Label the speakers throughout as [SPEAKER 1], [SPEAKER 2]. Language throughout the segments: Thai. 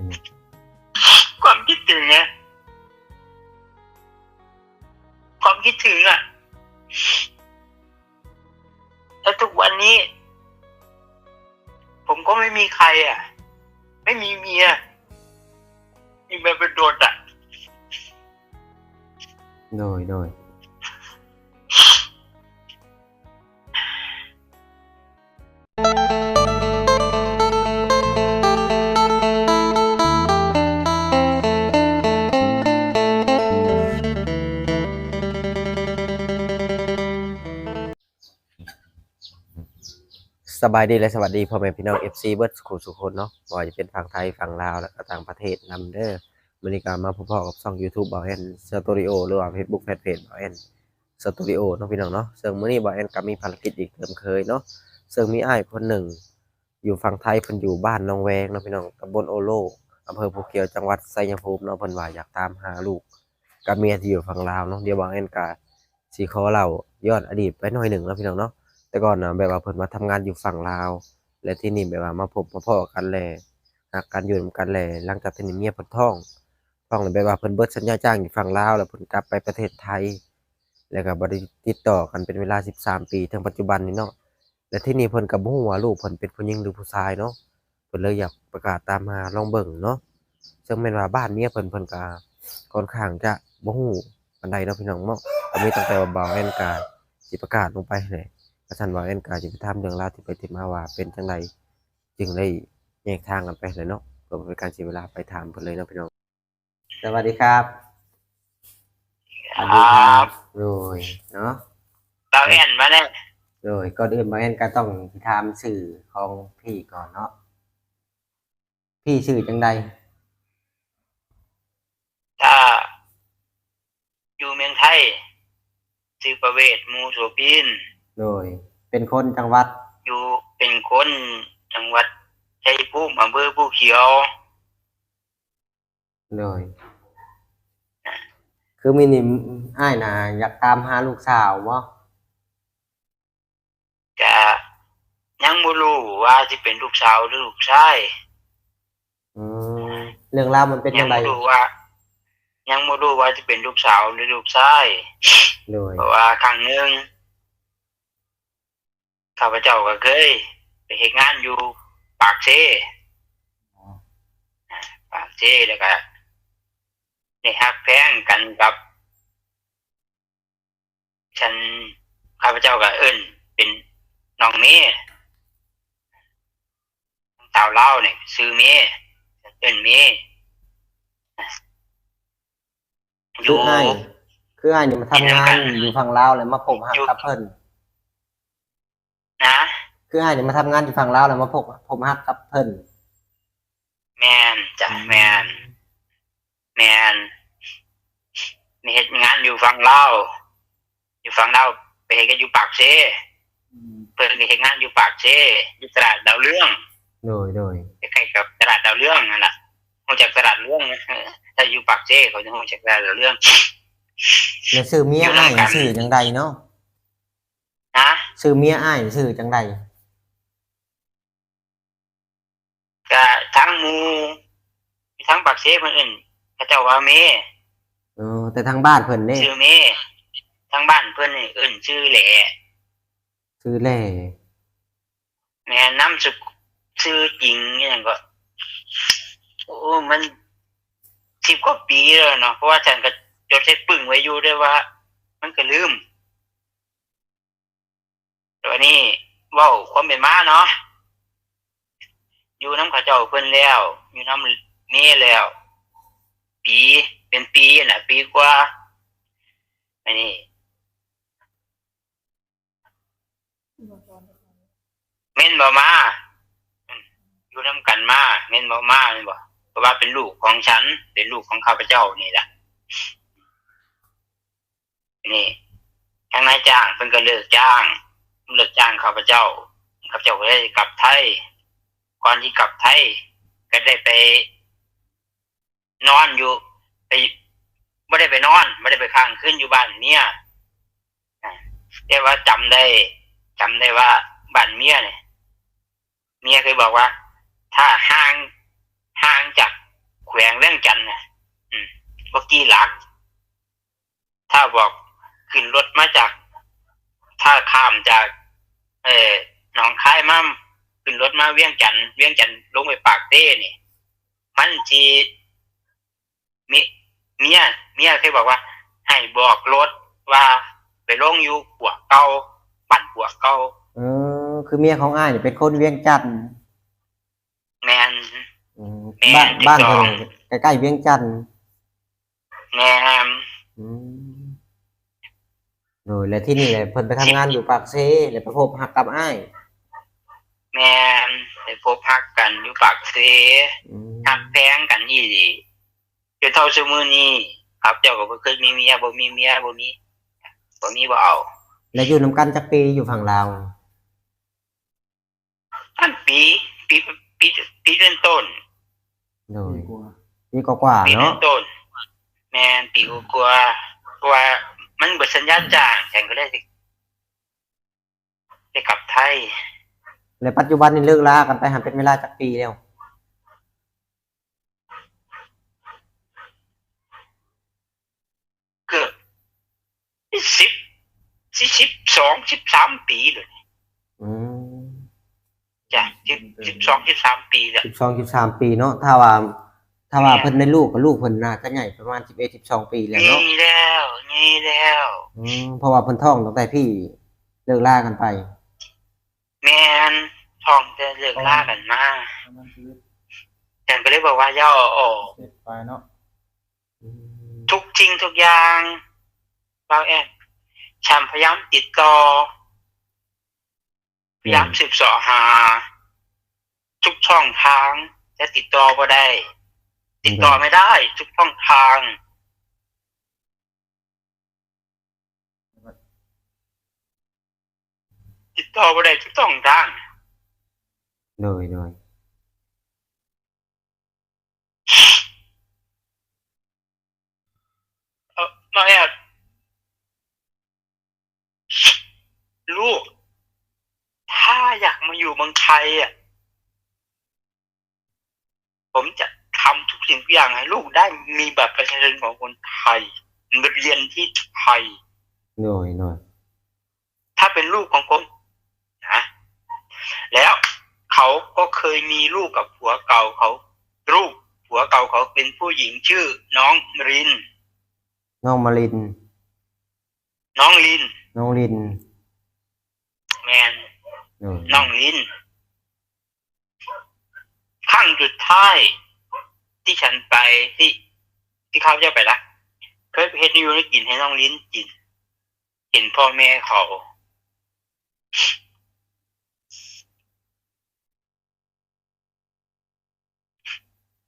[SPEAKER 1] อืม
[SPEAKER 2] ความคิดถึงนะความคิดถึงอะแล้วทุกวันนี้ ผมก็ไม่มีใคร อะ ไม่มีเมียมีแบบเป็นโดดอะ
[SPEAKER 1] โดยโดย สบายดีและสวัสดีพ่อแม่พี่น้อง FC เบิร์ดสุขสุคนเนาะบ่ว่าจะเป็นฝั่งไทยฝั่งลาวและต่างประเทศนำเด้อมื้อนี้ก็มาพบกับช่อง YouTube บ่าวแอนสตูดิโอหรือว่า Facebook Fanpage บ่าวแอนสตูดิโอเนาะพี่น้องเนาะซึ่งมื้อนี้บ่าวแอนก็มีภารกิจอีกเติมเคยเนาะซึ่งมีอ้ายคนหนึ่ง อยู่ฝั่งไทยเพิ่นอยู่บ้านหนองแวงเนาะพี่น้องตำบลโอโลอำเภอภูเขียวจังหวัดไชยภูมิเนาะเพิ่นว่าอยากตามหาลูกกับเมียที่อยู่ฝั่งลาวเนาะเดี๋ยวบ่าวแอนก็สิขอเล่าย้อนอดีตไปหน่อยหนึ่งเนาะพี่น้องเนาะ แต่ก่อนนะแบบว่าเพิ่นมาทำงานอยู่ฝั่งลาว และที่นี่แบบว่ามาพบมาพ้อกันแลหักกันอยู่นำกันแลหลังจากที่นี่เมียเพิ่นท้องท้องแล้วแบบว่าเพิ่นเบิดสัญญาจ้างอยู่ฝั่งลาว แล้วเพิ่นกลับไปประเทศไทย แล้วก็บ่ได้ติดต่อกันเป็นเวลา 13 ปีถึงปัจจุบันนี้เนาะและที่นี่เพิ่นก็บ่ฮู้ว่าลูกเพิ่นเป็นผู้หญิงหรือผู้ชายเนาะเพิ่นเลยอยากประกาศตามหาลองเบิ่งเนาะซึ่งแม่นว่าบ้านเมียเพิ่นเพิ่นก็ค่อนข้างจะบ่ฮู้ปานใดเนาะพี่น้องเนาะก็มีตั้งแต่ว่าบ่าวแอนกาสิประกาศลงไปแหละ กระทันว่าแอนกาจะไปถามเรื่องราวที่ไปที่มาว่าเป็นจังไดจึงได้แยกทางกันไปเลยเนาะเพื่อบ่เป็นการเสียเวลาไปถามเพิ่นเลยเนาะพี่น้องสวัสดีครับ
[SPEAKER 2] ครับ
[SPEAKER 1] โดยเนาะ
[SPEAKER 2] เราแอนมาเนี่ย
[SPEAKER 1] โดยก่อนอื่นมาแอนก็ต้องถามชื่อของพี่ก่อนเนาะพี่ชื่อจังใด
[SPEAKER 2] ถ้าอยู่เมืองไทยชื่อประเวศมูโสพิน
[SPEAKER 1] โดย เป็นคนจังหวัด
[SPEAKER 2] อยู่เป็นคนจังหวัดชัยภูมิอำเภอภูเขียว
[SPEAKER 1] โดย คือมินิอ้ายน่ะอยากตามหาลูกสาวบ่
[SPEAKER 2] จะยังบ่รู้ว่าสิเป็นลูกสาวหรือลูกชาย
[SPEAKER 1] อืมเรื่องราวมันเป็น
[SPEAKER 2] ยั
[SPEAKER 1] จังได
[SPEAKER 2] บ่รู้ว่า ยังบ่รู้ว่าสิเป็นลูกสาวหรือลูกชาย
[SPEAKER 1] โดย
[SPEAKER 2] เพราะว่าครั้งหนึ่ง ข้าพเจ้าก็เคยไปเฮ็ดงานอยู่ปากเซปากเซแล้วก็ได้ฮักแพงกันกับ ฉันข้าพเจ้าก็เอิ้นเป็นน้องเมย์สาวเล่าวเนี่ยซื้อเมย์เอิ้นเมย์อ
[SPEAKER 1] คือยู่อ้ายคืออ้ายนี่มาทำงานอยู่ฝั่งลาวแล้วมาพบหักกับเพิ่น
[SPEAKER 2] นะ
[SPEAKER 1] คืออ้ายนี่มาทำงานอยู่ฝั่งลาวแล้วมาพบพบหักกับเพิ่น
[SPEAKER 2] แมนจ้ะแมนแมนมีเฮ็ดงานอยู่ฝั่งลาวอยู่ฝั่งลาวไปเฮ็ดกันอยู่ปากเซเพิ่นก็เฮ็ดงานอยู่ปากเซอยู่ตลาดดาวเรือง
[SPEAKER 1] โดยโดย
[SPEAKER 2] ใกล้ๆกับตลาดดาวเรืองนั่นแหละรู้จักตลาดเรืองนะถ้าอยู่ปากเซเขาจะรู้จักตลาดดาวเรือง
[SPEAKER 1] แล้วชื่อเมียอ้ายนี่ชื่อจังใดเนาะ
[SPEAKER 2] นะ
[SPEAKER 1] ชื่อเมียอ้ายนี่ชื่อจังใด
[SPEAKER 2] ก็ทั้งหมู่ทั้งปากเซเพิ่นเอิ้นเขาเจ้าว่าเม
[SPEAKER 1] เออแต่ทางบ้านเพิ่นนี่
[SPEAKER 2] ชื่อเมทั้งบ้านเพิ่นนี่เอิ้นชื่อแหล่
[SPEAKER 1] ชื่อแหล่
[SPEAKER 2] แม่น้ำสุกชื่อจริงอหย่างก็โอ้มันสิบกว่าปีแล้วเนาะเพราะว่าฉันก็จดใส่ปึ้งไว้อยู่ด้วยว่า มันก็ลืมแต่วันนี้เว้าความเป็นมาเนาะอยู่น้ำข้าเจ้าเพิ่นแล้ว อยู่น้ำเมแล้ว ปีเป็นปีน่ะ ปีกว่าอันนี้เม่นบ่มาอืมอยู่น้ำกันมาเม่นบ่มาแม่นบ่เพราะว่าเป็นลูกของฉัน เป็นลูกของข้าพเจ้านี่แหละนี่ทางนายจ้างเพิ่นก็เลิกจ้าง เลิกจ้างข้าพเจ้าข้าพเจ้าก็ได้กลับไทยก่อนที่กลับไทยก็ได้ไป นอนอยู่ ไปไม่ได้ไปนอนไม่ได้ไปค้างคืนอยู่บ้านเมียแต่ว่าจำได้จำได้ว่าบ้านเมียเนี่ยเมียเคยบอกว่า ถ้าห่างห่างจากแขวงเวียงจันทน์นะอืมบกี้หลัก ถ้าบอกขึ้นรถมาจาก ถ้าข้ามจาก เออหนองคายมาขึ้นรถมาเวียงจันทน์เวียงจันทน์ลงไปปากเต้นี่ มันจีมีเมียเมียเคยบอกว่า ให้บอกรถว่าไปลงอยู่หัวเก่าปั่นหัวเก่า
[SPEAKER 1] เออคือเมียของอ้ายนี่เป็นคนเวียงจันทน์
[SPEAKER 2] แมน
[SPEAKER 1] อืม
[SPEAKER 2] แม่
[SPEAKER 1] บ้าน
[SPEAKER 2] ติด
[SPEAKER 1] บ้าน
[SPEAKER 2] ต่อ
[SPEAKER 1] เพิ่นใกล้ๆเวียงจันทน์
[SPEAKER 2] แมน
[SPEAKER 1] อืม โดยและที่นี่แหละเพิ่นไปทำงานอยู่ปากเซแล้วไปพบหักกับอ้าย
[SPEAKER 2] แมนไปพบพักกันอยู่ปากเซ
[SPEAKER 1] อืม
[SPEAKER 2] ทักแพงกันยี่ดีจนเท่าชั่วมือนี้ครับเจ้าก็บ่เคยมีเมียบ่มีเมียบ่มีบ่มีบ่เอา
[SPEAKER 1] แล้วอยู่นํกันจักปีอยู่ฝั่งลาว
[SPEAKER 2] อันปีปีปีปีเริ่มต้น
[SPEAKER 1] โดยปีกว่า
[SPEAKER 2] ปี
[SPEAKER 1] ๆ
[SPEAKER 2] เริ่
[SPEAKER 1] เนาะ
[SPEAKER 2] มต้น แมนปีกว่าๆเพราะว่า มันเบิดสัญญาจ้างฉันก็เลยสิได้กลับไทย
[SPEAKER 1] แล้วปัจจุบันนี่เลิกลากันไปหาเป็นเวลาจักปีแล้ว
[SPEAKER 2] เกือบสิบสิบสิบสองสิบสามปีเลย
[SPEAKER 1] อืม
[SPEAKER 2] จ้ะสิบสิบสองสิบสามปีแล้ว
[SPEAKER 1] 12 13ปีเนาะถ้าว่า ถ้าว่า
[SPEAKER 2] แม่
[SPEAKER 1] เพิ่นได้ลูกกับลูกเพิ่นน่าจะใหญ่ประมาณ11 12ปีแล้ว
[SPEAKER 2] นี่
[SPEAKER 1] เนาะ
[SPEAKER 2] แล้วนี่แล้ว
[SPEAKER 1] อืมเพราะว่าเพิ่นท้องตั้งแต่พี่เลิกลากันไป
[SPEAKER 2] แมนทองจะเลิกล่ากันมาฉันก็เลยบอกว่าย่าเอาออก
[SPEAKER 3] เสร็จไปเนาะ
[SPEAKER 2] ทุกจริงทุกอย่างเราแอนฉันพยายามติดต่อพยายามสืบเสอหา ทุกช่องทางจะติดต่อก็ได้ ติดต่อไม่ได้ ทุกช่องทางติดต่อก็ได้ทุกช่องทาง
[SPEAKER 1] โดยโดย
[SPEAKER 2] เออมาแอบลูก ถ้าอยากมาอยู่เมืองไทยอะ ผมจะ ทำทุกสิ่งทุกอย่างให้ลูกได้มีบัตรประชาชนของคนไทยมาเรียนที่ไทย
[SPEAKER 1] โดยโดย
[SPEAKER 2] ถ้าเป็นลูกของผมนะแล้วเขาก็เคยมีลูกกับผัวเก่าเขาลูกผัวเก่าเขาเป็นผู้หญิงชื่อ น้องริน
[SPEAKER 1] น้องมาริน
[SPEAKER 2] น้องลิน
[SPEAKER 1] น้องลิน
[SPEAKER 2] แมน
[SPEAKER 1] โดย
[SPEAKER 2] น้องลินขั้งสุดท้าย ที่ฉันไปที่ที่เขาจะไปละเคยไปเฮ็ดนิวให้กินให้น้องลินกินเห็นพ่อแม่เขา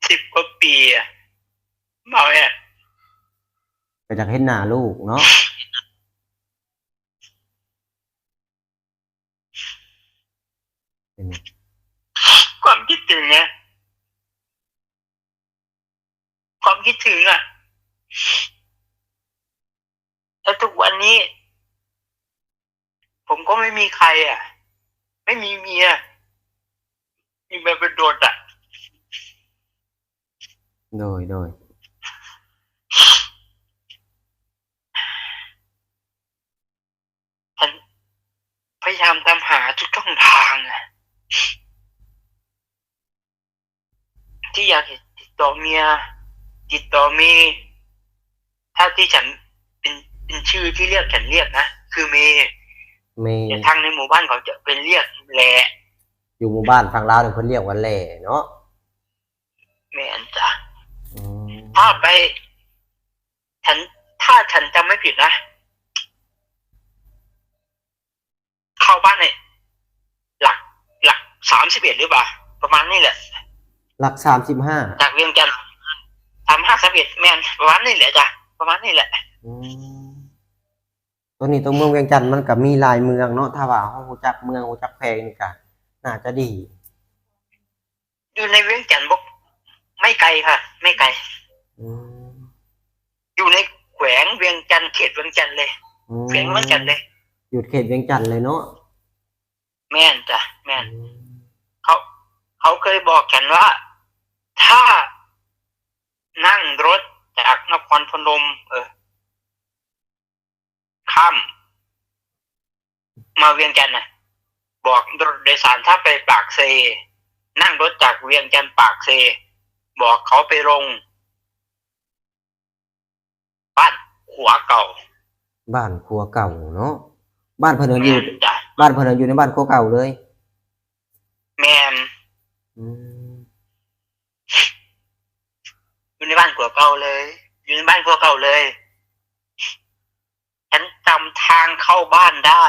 [SPEAKER 2] สิบกว่าปีอะเมาเนี่ย
[SPEAKER 1] ก็จากเห็นหน้าลูกเนาะเป็นไง
[SPEAKER 2] ความคิดถึงเนี่ ความคิดถึงอะแล้วทุกวันนี้ ผมก็ไม่มีใคร อะ ไม่มีเมียมีแบบเป็นโดดอะ
[SPEAKER 1] โดยโดย
[SPEAKER 2] ฉันพยายามตามหาทุกช่องทางอะ ที่อยากติดต่อเมีย ติดต่อเมี ถ้าที่ฉันเป็นเป็นชื่อที่เรียกฉันเรียกนะคือเมย์
[SPEAKER 1] เมย์
[SPEAKER 2] แต่ทางในหมู่บ้านเขาจะเป็นเรียกแหละ
[SPEAKER 1] อยู่หมู่บ้านฝั่งลาวเนี่ยเพิ่นเรียกว่าแหล่เนาะ
[SPEAKER 2] แม่นจ้ะ
[SPEAKER 1] อืม
[SPEAKER 2] ถ้าไป ฉัน ถ้าฉันจำไม่ผิดนะ เข้าบ้านเนี่ยหลัก หลักสามสิบเอ็ดหรือเปล่า ประมาณนี้แหละ
[SPEAKER 1] หลักสามสิบห้า
[SPEAKER 2] จากเวียงจันทร์ สามห้าสามเอ็ดแม่นประมาณนี้แหละจ้ะประมาณนี้แหละ
[SPEAKER 1] ตัวนี้ตัวเมืองเวียงจันทน์มันก็มีหลายเมืองเนาะถ้าว่าเฮารู้จักเมืองรู้จักแพงนี่ก็น่าจะดี
[SPEAKER 2] อยู่ในเวียงจันทร์บอกไม่ไกลค่ะ ไม่ไกล
[SPEAKER 1] อืม
[SPEAKER 2] อยู่ในแขวงเวียงจันทร์เขตเวียงจันทร์เลย
[SPEAKER 1] อืม
[SPEAKER 2] แขวงเวียงจันทร์เลย
[SPEAKER 1] อยู่เขตเวียงจันทน์เลยเนาะ
[SPEAKER 2] แม่นจ้ะแม่น
[SPEAKER 1] อืม
[SPEAKER 2] เขา เขาเคยบอกฉันว่า ถ้า นั่งรถจากนครพนม เออข้ามมาเวียงจันทร์นะบอกรถโดยสารถ้าไปปากเซ นั่งรถจากเวียงจันทร์ปากเซ บอกเขาไปลง บ้านหัวเก่า
[SPEAKER 1] บ้านครัวเก่าเนาะบ้านเพิ่นนะอยู่
[SPEAKER 2] แม่นจ้ะ
[SPEAKER 1] บ้านเพิ่นนะอยู่ในบ้านครัวเก่าเลย
[SPEAKER 2] แมน
[SPEAKER 1] อืม
[SPEAKER 2] อยู่ในบ้านหัวเก่าเลย อยู่ในบ้านหัวเก่าเลย ฉันจำทางเข้าบ้านได้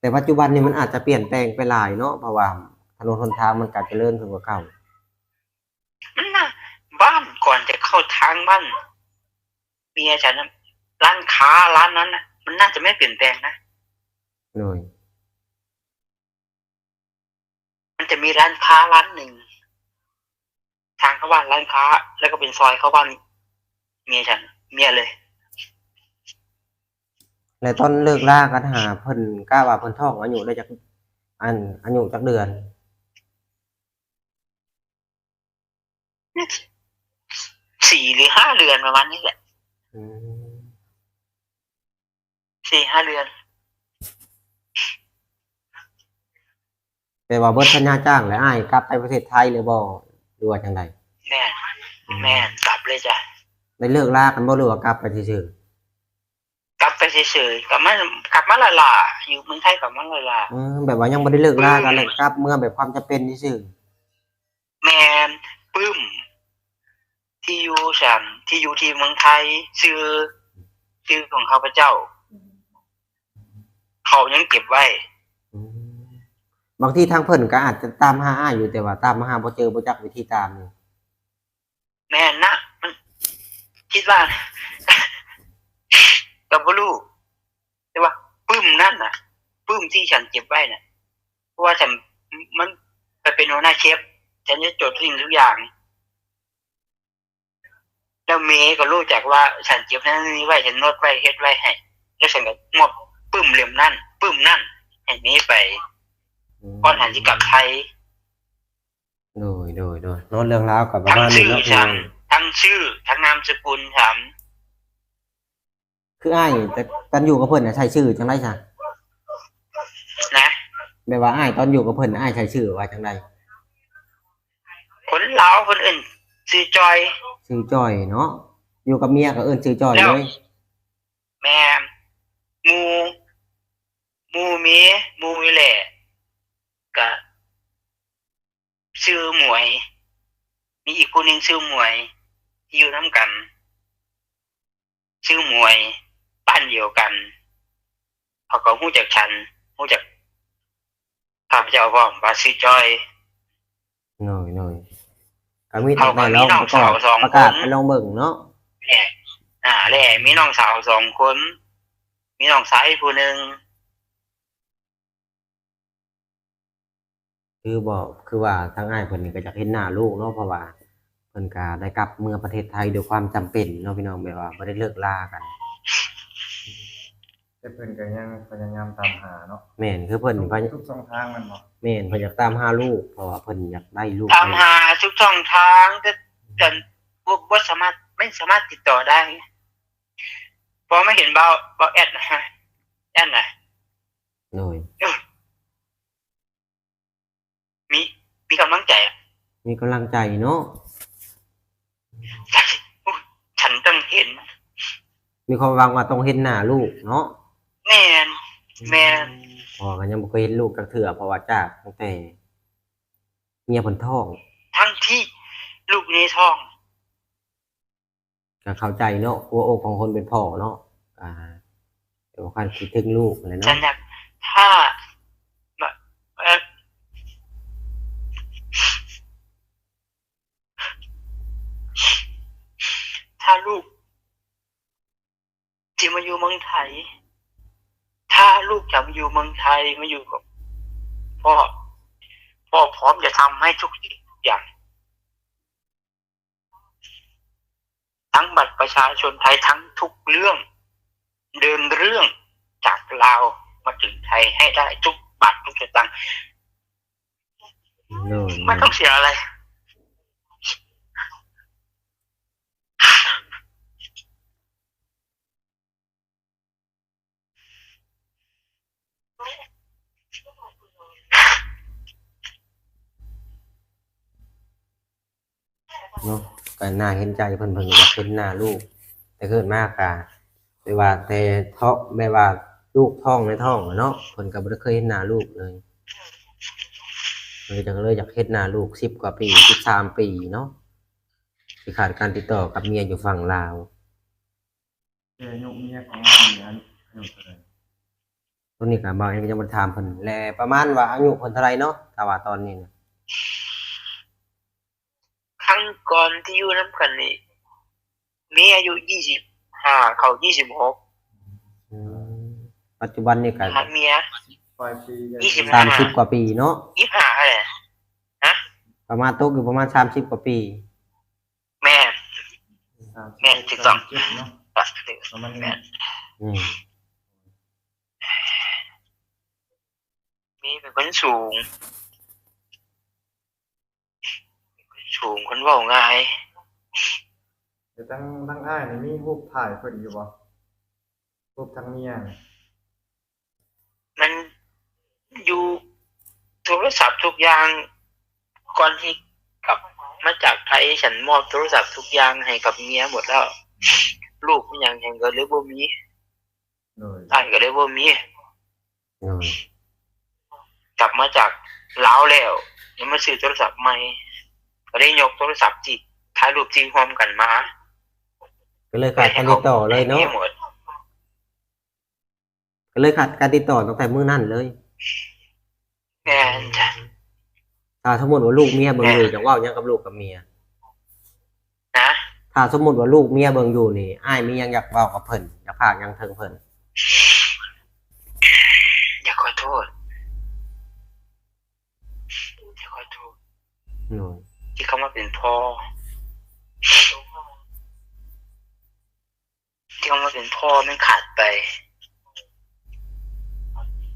[SPEAKER 1] แต่ปัจจุบันนี้มันอาจจะเปลี่ยนแปลงไปหลายเนาะเพราะว่าถนนหนทางมันก็เจริญขึ้นกว่าเก่า
[SPEAKER 2] มันน่ะบ้านก่อนจะเข้าทางบ้านเมียฉันน่ะร้านค้าร้านนั้นน่ะมันน่าจะไม่เปลี่ยนแปลงนะ
[SPEAKER 1] เลย
[SPEAKER 2] มันจะมีร้านค้าร้านหนึ่ง ทางเข้าบ้านร้านค้า แล้วก็เป็นซอยเข้าบ้านเมียฉัน เมียเลย
[SPEAKER 1] แล้วตอนเลิกล่ากันหาเพิ่นกล้าว่าเพิ่นท้องอายุได้จักอันอายุจักเดือน
[SPEAKER 2] สี่หรือห้าเดือนประมาณนี้แหละ
[SPEAKER 1] อืม
[SPEAKER 2] สี่ห้าเดือน
[SPEAKER 1] แต่ว่าเบิดสัญญาจ้างแล้วอ้ายกลับไปประเทศไทยเลยบ่ห รือว่าจังได
[SPEAKER 2] แม่แม่กลับเลยจ้ะ
[SPEAKER 1] ได้เลิกล่ากันบ่หรือว่ากลับไปซื่อก
[SPEAKER 2] ลับไปเฉยๆกลับมากลับมาละล่ะอยู่เมืองไทยกลับมาละล่ะ
[SPEAKER 1] ๆอืมแบบว่ายังบ่ได้เลิกล่ากันเลยกลับ เมื่อแบบความจำเป็นซื่อ
[SPEAKER 2] แมนปึ้ม ที่อยู่ฉันที่อยู่ที่เมืองไทยชื่อชื่อของข้าพเจ้า เขายังเก็บไว้
[SPEAKER 1] ๆอืม บางทีทางเพิ่นก็อาจจะตามหาอ้ายอยู่แต่ว่า ตามหาบ่เจอบ่จักวิธีตามนี่
[SPEAKER 2] แม่นนะมันคิดว่ากับบ่รู้แต่ว่าปึ้มนั่นน่ะปึ้มที่ฉันเก็บไว้น่ะเพราะว่าฉันมันไปเป็นหัวหน้าเชฟฉันจะจดสิ่งทุกอย่างแล้วเมย์ก็รู้จักว่าฉันเก็บนั้นนี้ไว้ฉันน้ตไว้เฮ็ดไว้ให้แล้วฉันก็มอบปึ้มเหลี่ยมนั่นปึ้มนั่นให้เมย์ไป ก่อนหันที่กลับไทย
[SPEAKER 1] โดยโดยโดยเนอนเรื่องราวกับประ
[SPEAKER 2] ทั้ง
[SPEAKER 1] มาณนี้
[SPEAKER 2] ชื่อ
[SPEAKER 1] เนาะ
[SPEAKER 2] ฉันทั้งชื่อ ทั้งนามสกุลฉัน
[SPEAKER 1] คืออ้ายแต่ตอนอยู่กับเพิ่นน่ะใช้ชื่อจังได๋ซะ
[SPEAKER 2] นะ
[SPEAKER 1] แบบว่าอ้ายตอนอยู่กับเพิ่นน่ะอ้ายใช้ชื่อว่าจังได
[SPEAKER 2] คนลาวคนอื่นซื้อจอย
[SPEAKER 1] ชื่อจ้อยเนาะอยู่กับเมียก็เอิ้นชื่อจ้อย
[SPEAKER 2] แล้ว
[SPEAKER 1] เลย
[SPEAKER 2] แม่หมูหมูมีหมูมีแหละก็ชื่อหมวย มีอีกคนหนึ่งชื่อหมวย ที่อยู่น้ำกันชื่อหมวยบ้านเดียวกันเขาก็หู้จักฉันหู้จักข้าพเจ้าพ่อมว่าชื่อจอย
[SPEAKER 1] หน่อยหน่อยก็มี
[SPEAKER 2] เขาก็
[SPEAKER 1] ได้ล
[SPEAKER 2] มี
[SPEAKER 1] อง
[SPEAKER 2] น้อง
[SPEAKER 1] ประกอบ
[SPEAKER 2] สาวสอง
[SPEAKER 1] ประกาศ
[SPEAKER 2] คน
[SPEAKER 1] ไปลองเบิ่งเนาะ
[SPEAKER 2] แหละอ่าแหละมีน้องสาวสองคน มีน้องสาวอีกผู้หนึ่ง
[SPEAKER 1] คือบอกคือว่าทางอ้ายเพิ่นนี่ก็อยากเห็นหน้าลูกเนาะเพราะว่าเพิ่นก็ได้กลับเมืองประเทศไทยด้วยความจำเป็นเนาะพี่น้องแบบว่าบ่ได้เลิกลากัน
[SPEAKER 3] แต่เพิ่นก็ยังพยายามตามหาเนาะ
[SPEAKER 1] แม่นคือเพิ่นนี่พย
[SPEAKER 3] ทุกช่องทางมันเนาะ
[SPEAKER 1] แม่นเพิ่นอยากตามหาลูกเพราะว่าเพิ่นอยากได้ลูก
[SPEAKER 2] ตามหาทุกช่องทางแต่แต่ว่าสามารถไม่สามารถติดต่อได้เพราะไม่เห็นเบาเบาแอดนะฮะแอดนะ
[SPEAKER 1] โดย
[SPEAKER 2] มีมีกำลังใจอะ
[SPEAKER 1] มีกำลังใจเนาะ
[SPEAKER 2] ฉันต้องเห็น
[SPEAKER 1] มีความหวังว่าต้องเห็นหน้าลูกเนาะ
[SPEAKER 2] แม่นแม่น
[SPEAKER 1] พอกันยังบ่เคยเห็นลูกจักเทื่อเพราะว่าจากตั้งแต่เมียเพิ่นท้อง
[SPEAKER 2] ทั้งที่ลูกในท้อง
[SPEAKER 1] ก็เข้าใจเนาะหัวอกของคนเป็นพ่อเนาะอ่าเดี๋ยวความคิดถึงลูกอะไร
[SPEAKER 2] ฉัน
[SPEAKER 1] เนาะ
[SPEAKER 2] อยากถ้าแบบเอ่อถ้าลูก ที่มาอยู่เมืองไทย ถ้าลูกจะมาอยู่เมืองไทยมาอยู่กับพ่อพ่อพร้อมจะทำให้ทุกอย่าง ทั้งบัตรประชาชนไทยทั้งทุกเรื่อง เดินเรื่องจากลาวมาถึงไทยให้ได้ทุกบาททุกสตางค์
[SPEAKER 1] โน่น
[SPEAKER 2] ไม่ต้องเสียอะไร
[SPEAKER 1] เนาะก็น่าเห็นใจเพิ่นเพิ่นอยากเห็นหน้าลูก แต่เกิดมากอะไม่ว่าแต่ท้องไม่ว่าลูกท้องในท้องอะเนาะเพิ่นก็บ่ได้เคยเห็นหน้าลูกเลยเลยจังเลยอยากเห็นหน้าลูก10กว่าปี13ปีเนาะที่ขาดการติดต่อกับเมียอยู่ฝั่งลาว
[SPEAKER 3] เอ้ยยุคเมียของเราเนี่ยอายุเท่าไหร่
[SPEAKER 1] ตอนนี้ก็บ่าวเองก็จะมาถามเพิ่นแลประมาณว่าอายุเพิ่นเท่าไหร่เนาะถ้าว่าตอนนี้น่ะ
[SPEAKER 2] ครั้งก่อนที่อยู่น้ำกันนี่มีอายุยี่สิบห้าเขายี่สิบหก
[SPEAKER 1] อืมปัจจุบันนี่ก็
[SPEAKER 2] หาเมีย
[SPEAKER 3] ปลายปีก็
[SPEAKER 2] ยี่สิบ
[SPEAKER 1] 30กว่าปีเนาะ
[SPEAKER 2] ยี่ห้าอะไรนะ
[SPEAKER 1] ประมาณตกอยู่ประมาณ30กว่าปี
[SPEAKER 2] แม่
[SPEAKER 3] สามสิบ
[SPEAKER 2] แม่ถูกต้อง
[SPEAKER 3] สามสิบเนาะ
[SPEAKER 2] ปะ
[SPEAKER 3] ประมาณ
[SPEAKER 2] แม่
[SPEAKER 3] นี้
[SPEAKER 1] อืม
[SPEAKER 2] มีเป็นคนสูง สูงคนเว่าง่าย
[SPEAKER 3] แต่ทั้งทั้งอ้ายนี่มีรูปถ่ายเพิ่นอยู่บ่รูปทั้งเมียนี่
[SPEAKER 2] มันอยู่โทรศัพท์ทุกอย่าง ก่อนที่กลับมาจากไทยฉันมอบโทรศัพท์ทุกอย่างให้กับเมียหมดแล้ว ลูกมันยังแห่งก็เลยบ่มี
[SPEAKER 3] โดย
[SPEAKER 2] อ้ายก็เลยบ่มี
[SPEAKER 1] อืม
[SPEAKER 2] กลับมาจากลาวแล้วยังมาซื้อโทรศัพท์ใหม่ ก็ได้ยกโทรศัพท์ที่ถ่ายรูปจริงพร้อมกันมา
[SPEAKER 1] ก็เลยขาดการติดต่อเลยเนาะ
[SPEAKER 2] หมด
[SPEAKER 1] ก็เลยขาดการติดต่อตั้งแต่มื้อนั้นเลย
[SPEAKER 2] แม่นจ้ะ
[SPEAKER 1] ถ้าสมมติว่าลูกเมียเบิ่งอยู่จะเว้าหยังกับลูกกับเมีย
[SPEAKER 2] นะ
[SPEAKER 1] ถ้าสมมติว่าลูกเมียเบิ่งอยู่นี่อ้ายมีหยังอยากเว้ากับเพิ่นอยากพากหยังเทิงเพิ่น
[SPEAKER 2] อย่าขอโทษอย่าขอโทษ
[SPEAKER 1] อืม
[SPEAKER 2] ที่เขามาเป็นพ่อ ที่เขามาเป็นพ่อมันขาดไป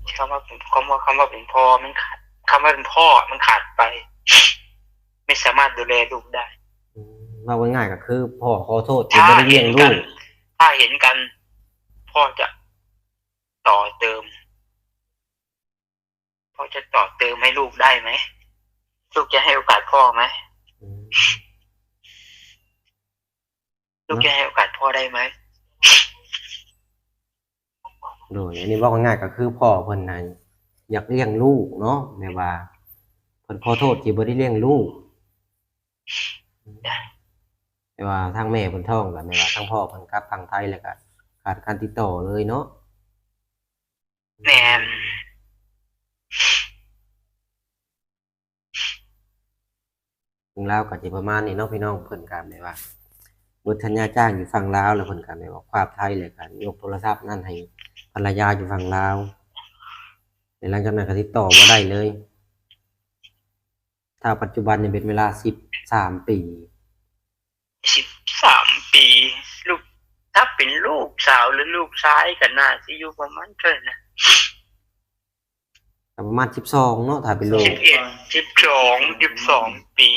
[SPEAKER 2] ที่เขามาเป็นเขามาเขามาเป็นพ่อมันขาดคำว่าเป็นพ่อมันขาดไป ไม่สามารถดูแลลูกได้
[SPEAKER 1] เว้าง่ายๆก็คือ พ่อขอโทษที่บ่ได้เลี้ยงลูก
[SPEAKER 2] ถ้าเห็นกัน พ่อจะต่อเติม พ่อจะต่อเติมให้ลูกได้ไหมลูกจะให้โอกาสพ่อไหม
[SPEAKER 1] อืม
[SPEAKER 2] ลูกจะให้โอกาสพ่อได้ไหม
[SPEAKER 1] โดยอันนี้เว้าง่ายๆก็คือพ่อเพิ่นน่ะอยากเลี้ยงลูกเนาะแม่ว่าเพิ่นขอโทษที่บ่ได้เลี้ยงลูกแต่ว่าทางแม่เพิ่นท้องก็แม่ว่าทางพ่อเพิ่นกลับทางไทยแล้วก็ขาดการติดต่อเลยเนาะ
[SPEAKER 2] แม่น
[SPEAKER 1] ถึงลาวก็สิประมาณนี้เนาะพี่น้องเพิ่นก็แม่ว่าบุตรธัญญาจ้างอยู่ฝั่งลาวแล้วเพิ่นก็แม่ว่าความไทยเลยก็ยกโทรศัพท์นั่นให้ภรรยาอยู่ฝั่งลาวในหลังจากนั้นก็ติดต่อบ่ได้เลย ถ้าปัจจุบันเนี่ยเป็นเวลา13ปี
[SPEAKER 2] สิบสามปี ลูก ถ้าเป็นลูกสาวหรือลูกชายก็น่าจะอยู่ประมาณเท่าไหร่นะ
[SPEAKER 1] ก็ประมาณ12เนาะถ้าเป็นลู
[SPEAKER 2] สิ
[SPEAKER 1] ก
[SPEAKER 2] บเอ็ดสิบสองสิบสองปี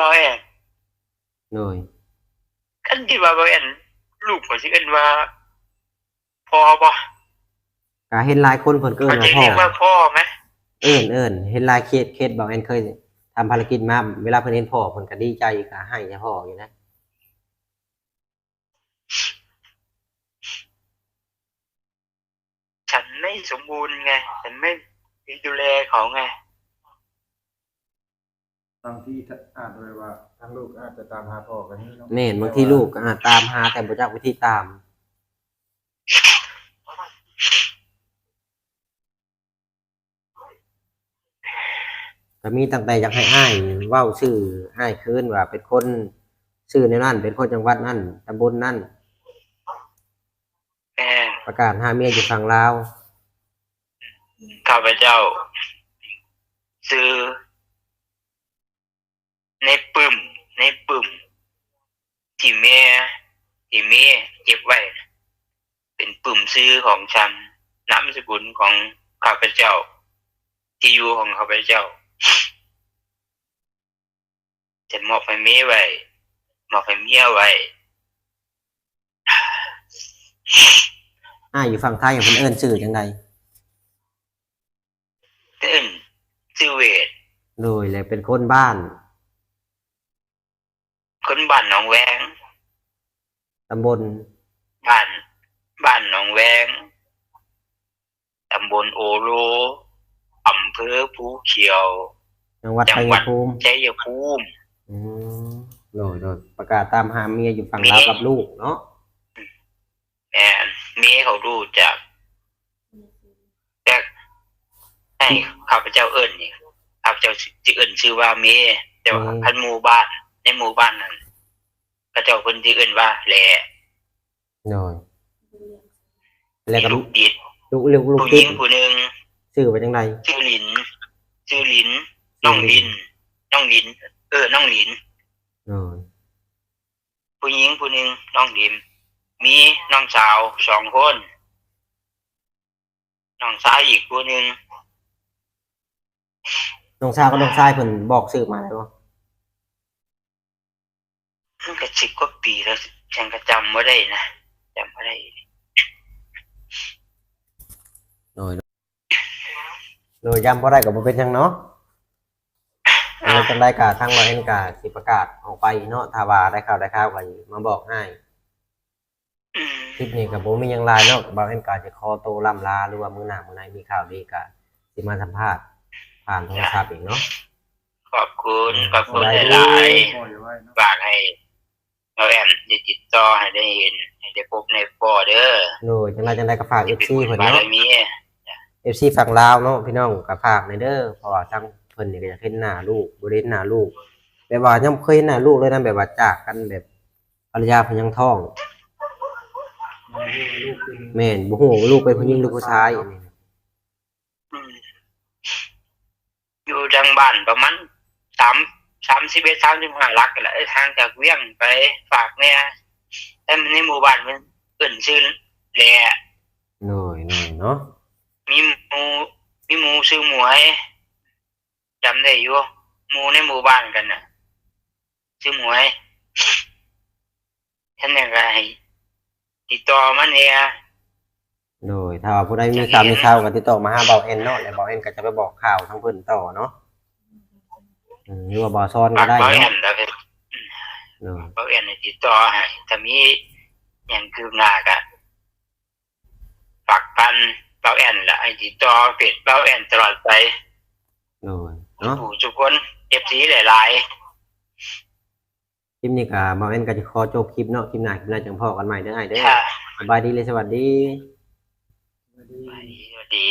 [SPEAKER 2] บอยแอน
[SPEAKER 1] โดย
[SPEAKER 2] อันที่ว่าบอยแอนลูกเขาชื่อกันว่าพอปะ
[SPEAKER 1] ก็เห็นหลายคนเพิ่นก็เอิ้
[SPEAKER 2] เขา
[SPEAKER 1] น
[SPEAKER 2] จะ
[SPEAKER 1] ว่าพ่อ
[SPEAKER 2] เรียกว่าพ่อไหม
[SPEAKER 1] เอิ้นเอิ้นเห็นหลายเคสเคสบอกแอนเคยทำภารกิจมาเวลาเพิ่นเห็นพ่อเพิ่นก็ดีใจก็ให้ให้พ่ออยู่นะ
[SPEAKER 2] ฉันไม่สมบูรณ์ไง ฉันไม่ดูแลเขาไง
[SPEAKER 3] บางที่อาจเลยว่าทางลูกอาจจะตามหาพ่อกันนี่เนาะ
[SPEAKER 1] แม่นบางทีลูกก็อาจตามหาแต่บ่จักวิธีตาม ก็มีตั้งแต่อยากให้อ้ายเว้าชื่ออ้ายคืนว่าเป็นคนชื่อในนั้นเป็นคนจังหวัดนั้นตำบลนั้น
[SPEAKER 2] แม่
[SPEAKER 1] ประกาศหาเมียอยู่ฝั่งลาว
[SPEAKER 2] ข้าพเจ้า ซื้อ ในปึ่มในปึ่มที่แม่ที่แม่เก็บไว้ เป็นปึ่มซื้อของฉันนามสกุลของข้าพเจ้า ที่อยู่ของข้าพเจ้าฉันมอบให้แม่ไว้มอบให้เมียไว้
[SPEAKER 1] อ้ายอยู่ฝั่งไทยเพิ่นเอิ้นชื่อจังได
[SPEAKER 2] เอิ้นซื้อเวท
[SPEAKER 1] โดยแล้วเป็นคนบ้าน
[SPEAKER 2] คนบ้านหนองแวง
[SPEAKER 1] ตำบล
[SPEAKER 2] บ้านบ้านหนองแวงตำบลโอโลอำเภอภูเขียว
[SPEAKER 1] จังหวัด
[SPEAKER 2] จั
[SPEAKER 1] ชั
[SPEAKER 2] ง
[SPEAKER 1] ย
[SPEAKER 2] หวัด
[SPEAKER 1] ภูมิ
[SPEAKER 2] ชัยภูมิ
[SPEAKER 1] อืมโดยโดยประกาศตามหาเมียอยู่ฝั่งลาวกับลูกเนาะ
[SPEAKER 2] แม่นเมียเขารู้จักแต่ให้ข้าพเจ้าเอิ้นนี่ข้าพเจ้าสิเอิ้นชื่อว่าเมียแต่ว่าพันหมู่บ้าน ในหมู่บ้านนั้นข้าเจ้าเพิ่นที่เอิ้นว่าแหล่
[SPEAKER 1] โดยแล้วก็
[SPEAKER 2] ลูกดิด
[SPEAKER 1] ลูกลูกลูก
[SPEAKER 2] ผู้ห
[SPEAKER 1] ติ
[SPEAKER 2] ญิ
[SPEAKER 1] ด
[SPEAKER 2] งผู้หนึ่ง
[SPEAKER 1] ชื่อไปจังได
[SPEAKER 2] ชื่อหลินชื่อหลินน้องลินน้องลิน เออน้องลิน
[SPEAKER 1] โดย
[SPEAKER 2] ผู้หญิงผู้หนึ่งน้องลิม มีน้องสาวสองคน น้องสาวอีกผู้หนึ่ง
[SPEAKER 1] น้องชายกับน้องชายเพิ่นบอกชื่อมาได้บ่
[SPEAKER 2] มันก็สิบกว่าปีแล้วฉันก็จำไม่ได้นะจำไม่ได้
[SPEAKER 1] โดยโดยย้ำบ่ได้ก็บ่เป็นหยังเนาะเออจังไดก็ทางว่าเอ็นก็สิประกาศออกไปเนาะถ้าว่าได้ข่าวได้ข่าวก็มาบอกให้
[SPEAKER 2] อืม
[SPEAKER 1] คลิปนี้ก็บ่มีหยังหลายเนาะบ่าวเอ็นก็จะขอตัวล่ำลาหรือว่ามื้อหน้ามื้อไหนมีข่าวดีก็สิมาสัมภาษณ์ผ่านโทรศัพท์อีกเนาะ
[SPEAKER 2] ขอบคุณขอบคุณ
[SPEAKER 1] ได้
[SPEAKER 2] หลาย
[SPEAKER 3] พ่ออยู่ไว้เนาะ
[SPEAKER 2] ๆฝากให้ เราแอมได้ติดต่อให้ได้เห็นให้ได้พบในปอเด้อ
[SPEAKER 1] โดยจังไดจังไดก็ฝาก FC เพิ่น
[SPEAKER 2] บาร
[SPEAKER 1] เนาะ
[SPEAKER 2] มี
[SPEAKER 1] FC ฝั่งลาวเนาะพี่น้องก็ฝากในอยเด้อเพราะว่าทางเพิ่นนี่ก็อยากเห็นหน้าลูกบ่ได้เห็นหน้าลูกแบบว่ายังบ่เคยเห็นหน้าลูกเลยนะแบบว่าจากกันแบบภรรยาเพิ่นยังท้อง
[SPEAKER 3] ยังอยู่ลูกเป็น
[SPEAKER 1] แม่นบ่ฮู้ว่าลูกเป็นผู้หญิงหรือผู้ชายอันนี้
[SPEAKER 2] อืมอยู่ทางบ้านประมาณสาม สามสิบเอ็ดสามสิบห้าลักกันแหละเอ้ยทางจากเวียงไปฝากเนี่ยแต่ในหมู่บ้านมันเอื่นชื่อแหล่
[SPEAKER 1] หน่อยหน่อยเนาะ
[SPEAKER 2] มีหมูมีหมูซื้อหมวยจำได้อยู่หมูในหมู่บ้านกันน่ะซื้อหมวยท่านเนี่ยก็ให้ติดต่อมาเนี่ย
[SPEAKER 1] โดยถ้าว่าผู้ใดมีข่าวมีข่าวก็ติดต่อมาหาเบาเอ็นเนาะแล้วเบาเอ็นก็จะไปบอกข่าวทั้งเพิ่นต่อเนาะ อืมหรือว่าบ่ซ้อนก็
[SPEAKER 2] ฝาก
[SPEAKER 1] ได้
[SPEAKER 2] เบาแอ
[SPEAKER 1] เนาะ
[SPEAKER 2] นแล้วก็
[SPEAKER 1] เนาะ
[SPEAKER 2] เบาแอนให้ติดต่อให้ถ้ามีอย่างคืบหน้าก็ฝากพันเบาแอนละให้ติดต่อเพจเบาแอนตลอดไป
[SPEAKER 1] โดยเนาะ
[SPEAKER 2] ผู้ทุกคนเอฟซีหลาย
[SPEAKER 1] คลิปนี้ก็เบาเอ็นก็จะขอจบคลิปเนาะคลิปหน้าคลิปหน้าจังพอกันใหม่เด้อไอ้
[SPEAKER 2] ๆ
[SPEAKER 1] เด้อ
[SPEAKER 2] ค่ะ
[SPEAKER 1] สบายดีเลยสวัสดี
[SPEAKER 3] ไม่ได้
[SPEAKER 2] สวัสดี